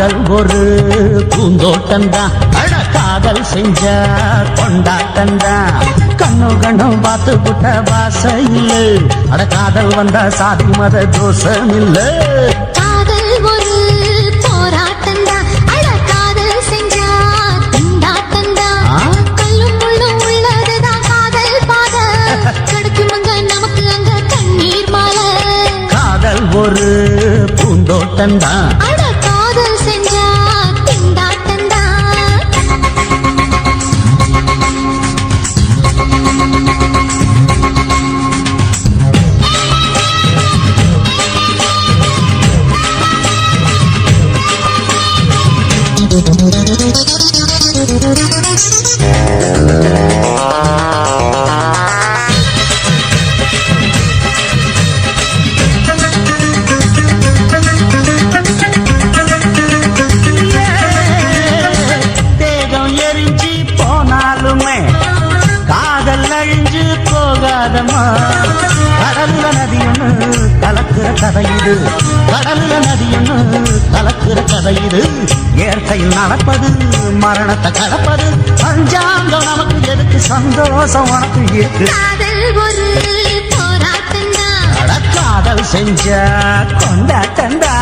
ஒரு பூந்தோட்டம்தான். அட காதல் செஞ்ச கொண்டாட்டம்தான். கண்ணு கண்ணும் பார்த்து புட்ட வாச இல்ல அட காதல் வந்தா சாதி மத தோஷம் இல்ல காதல் ஒரு போராட்டம்தான் அட கடல்ல நதி ஒண்ணு கலக்குற கதை இது. கடல்ல நதி ஒண்ணு கலக்குற கதை இது. இயற்கையில் நடப்பது மரணத்தை கலப்பது. பஞ்சாங்கம் நமக்கு எதுக்கு? சந்தோஷம் உனக்கு இருக்கு. காதல் செஞ்ச கொண்டாட்டண்டா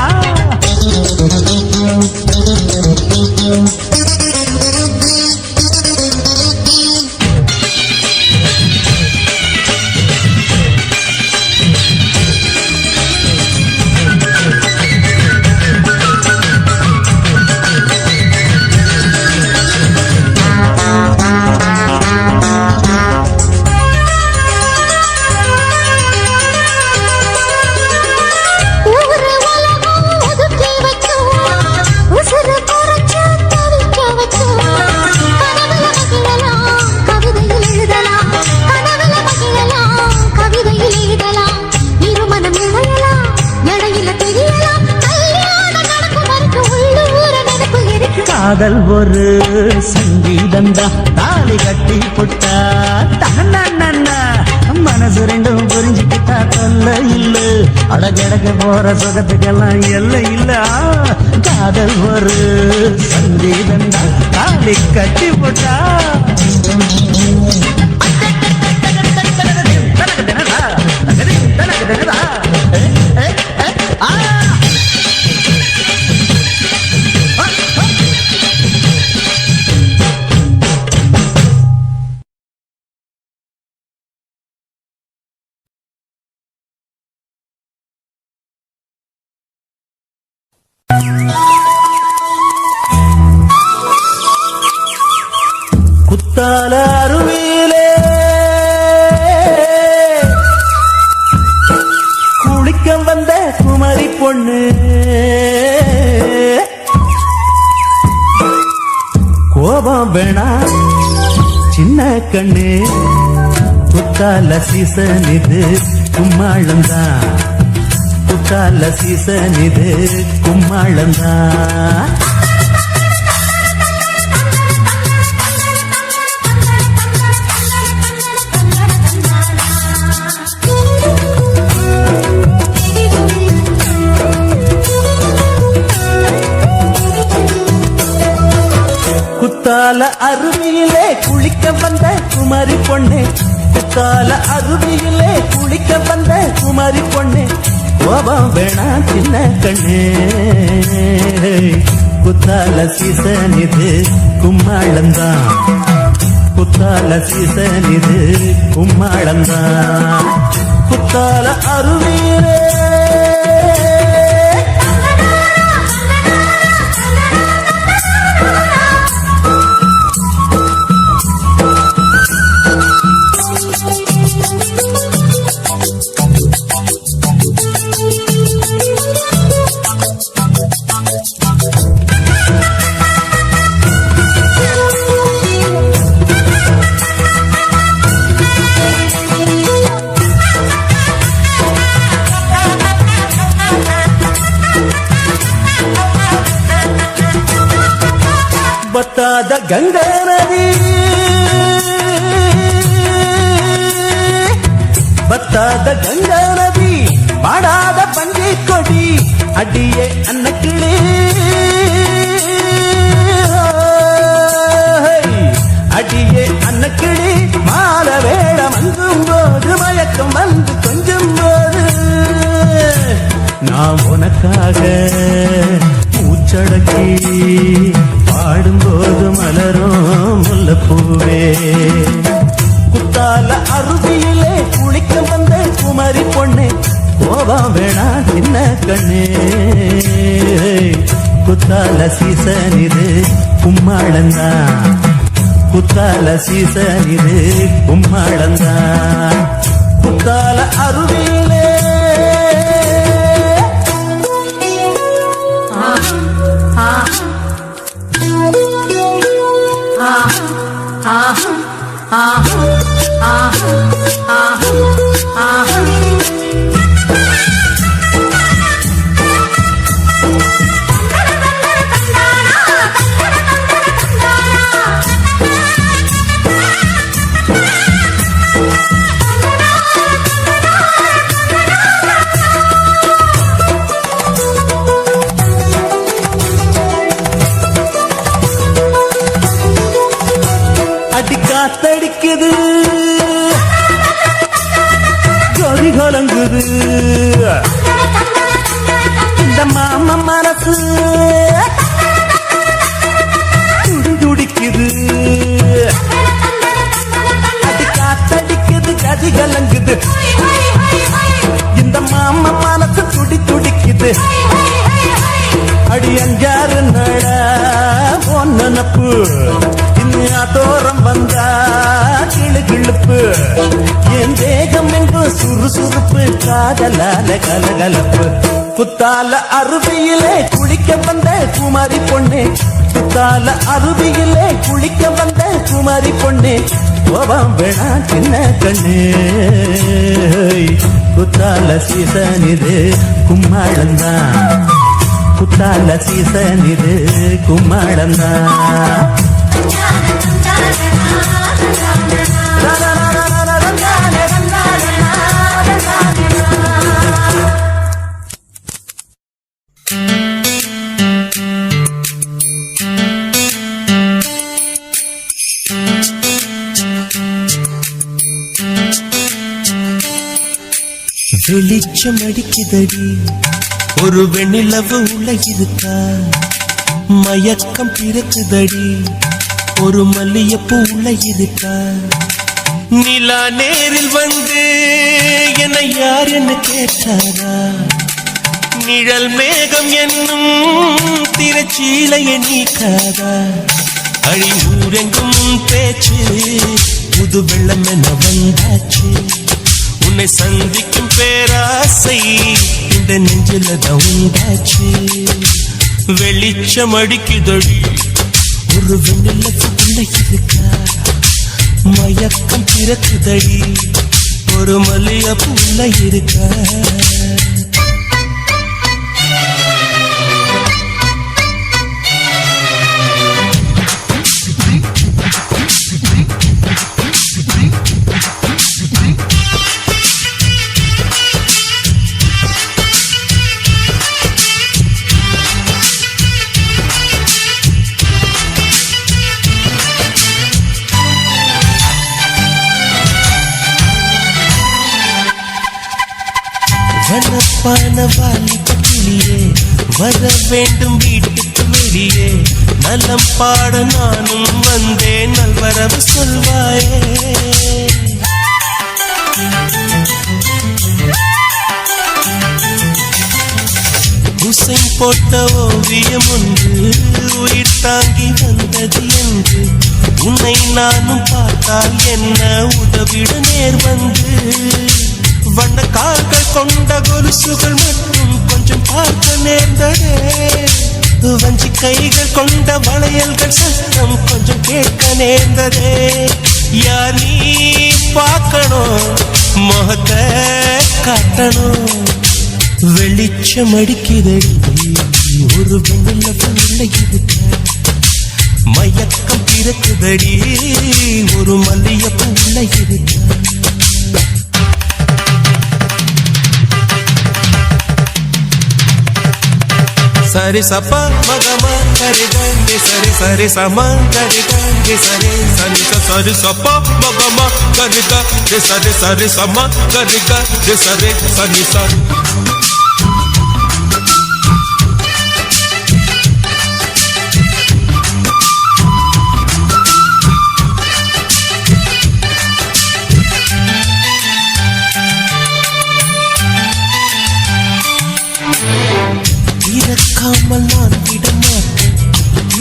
ஒரு சங்கீதந்தா தாலி கட்டி புட்டா தன்னா மனசு ரெண்டும் புரிஞ்சுக்கிட்டா தொல்ல இல்ல அடகடக போற சுகத்துக்கெல்லாம் எல்லை இல்ல காதல் ஒரு சங்கீதந்தா தாலி கட்டி புட்டா. பொண்ணு கோபம் வேணா சின்ன கண்ணு. குத்தால சீசன் இது கும்மாளந்தான் குத்தால சீசன் இது கும்மாளந்தான் குத்தால அருவியிலே குளிக்க வந்த குமரி பொண்ணு. குத்தால அருவியிலே குளிக்க வந்த குமரி பொண்ணு. கோபம் வேணா சின்ன கண்ணு. குத்தால சீசன் இது கும்மாளந்தான் குத்தால சீசன் இது கும்மாளந்தான் குத்தால அருவியிலே ಬತ್ತಾದ ಗಂಗಾ ನದಿ ಬತ್ತಾದ ಗಂಗಾ ನದಿ ಬಾಡಾದ ಬಂಡಿ ಕೊಡಿ ಅಡಿಯೇ ಅನ್ನ ಕಿಳಿ. சின்ன கண்ணே. குத்தால சீசன் இது கும்மாளந்தா. குத்தால சீசன் இது கும்மாளந்தா. குத்தால அருவியிலே. அடி காத்தடிக்குது கதி கலங்குது. இந்த மாமா மனசு துடி துடிக்குது. அடி அஞ்சாறு நட பொன்னப்பு இன்னும் தோரம் வந்தா கிளு கிளுப்பு. என் தேகம் என்று சுறுசுறுப்பு காதலால கலகலப்பு. புத்தால அருவியிலே குளிக்க வந்த குமாரி பொண்ணு. புத்தால அருவியிலே குளிக்க வந்த குமாரி பொண்ணு. கோபம் வேணா சின்ன கண்ணே. குத்தால சீசன் இது கும்மாளந்தான் குத்தால சீசன் இது கும்மாளந்தா வெளிச்சம் அடிக்குதடி ஒரு வெண்ணிலவு உள்ள இருக்கா மயக்கம் பிறக்குதடி. ஒரு மல்லியப்பூ உள்ள இருக்கா நிலா நேரில் வந்து என்னை யார் என்ன கேட்டாரா? நிழல் மேகம் என்னும் திரச்சீலையை நீக்காதா? அழி ஊரெங்கும் பேச்சு புது வெள்ளம் என வந்தாச்சு? உன்னை சந்திக்க பேராசை. இந்த நெஞ்சில தான் வெளிச்சம் அடிக்குதடி. ஒரு வெண்ணிலத்துக்குள்ள இருக்கா மயக்கம் பிறக்குதடி. ஒரு மல்லிகைப்பூல இருக்கா. வனப்பான வாலிப வர வேண்டும் வீட்டுக்கு வெளியே. நலம் பாட நானும் வந்தேன் நல்வரவு சொல்வாயே. உசைன் போட்ட ஓவியம் ஒன்று உயிர் தாங்கி வந்தது என்று. உன்னை நானும் பார்த்தால் என்ன உதவிட நேர் வந்து? வண்ண கால்கள் கொண்ட கொலுசுகள் மட்டும் கொஞ்சம் பார்க்க நேர்ந்ததே. வஞ்சி கைகள் கொண்ட வளையல்கள் சத்தம் கொஞ்சம் கேட்க நேர்ந்ததே. யார் நீ பார்க்கணும்? முகத்தை காட்டணும். வெளிச்சம் அடிக்குதடி ஒரு வெண்ணில உள்ள இருக்க. மயக்கம் பிறக்குதடி. ஒரு மல்லிய உள்ள இருக்க. సరి సప మగమ సరి గంగి సరి సరి సమ సరి గంగి సరి సరి సరి సప మగమ కరిక సరి సరి సమ కరిక సరి సరి స விடாமல் நான் விடமாட்டேன்.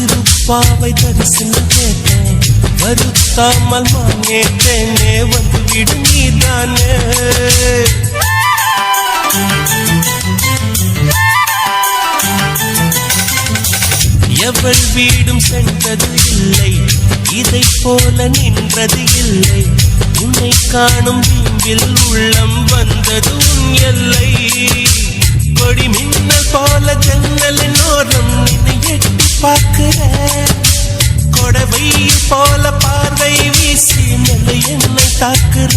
இருப்பாவை தரிசனம் கேட்டேன். வருத்தாமல் நான் ஏற்றேனே வந்து விடும் நீதானே. எவள் வீடும் சென்றது இல்லை இதை போல நின்றது இல்லை. உன்னை காணும் வீம்பில் உள்ளம் வந்தது உன் எல்லை. கொடி மின்னல் போல ஜன்னலின் நோரம் எட்டி பார்க்கிற கொடவை போல பார்வை வீசி மெல்ல என்னை தாக்குற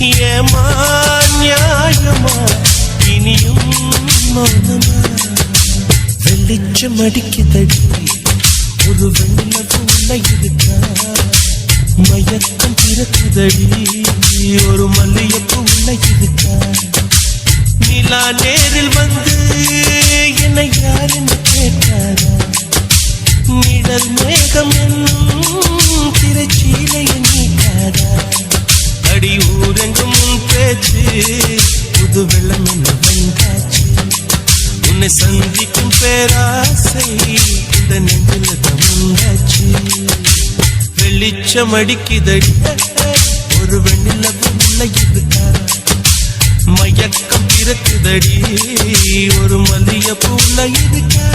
ஏமா நியாயமா? இனியும் மௌனமா? வெளிச்சம் அடிக்குதடி. ஒரு வெள்ளம் உள்ள இருக்கா? மயக்கம் பிறக்குதடி. ஒரு மல்லியப்பு உள்ள இருக்கா? நான் நேரில் வந்து என்னை யார் என்று கேட்டாரா? நிழல் மேகம் என்னும் திரைச்சீலையை நீட்டாரா? அடி ஊரெங்கும் உன் பேச்சு புது வெள்ளம் என்ன வந்தாச்சு. உன்னை சந்திக்கும் பேராசை இந்த நெஞ்சில் தந்தாச்சு வெளிச்சம் அடிக்குதடி ஒரு வெண்ணிலவு உள்ள இருக்கா மயக்கம் பிறக்குதடி. ஒரு மல்லிய பூல இருக்கா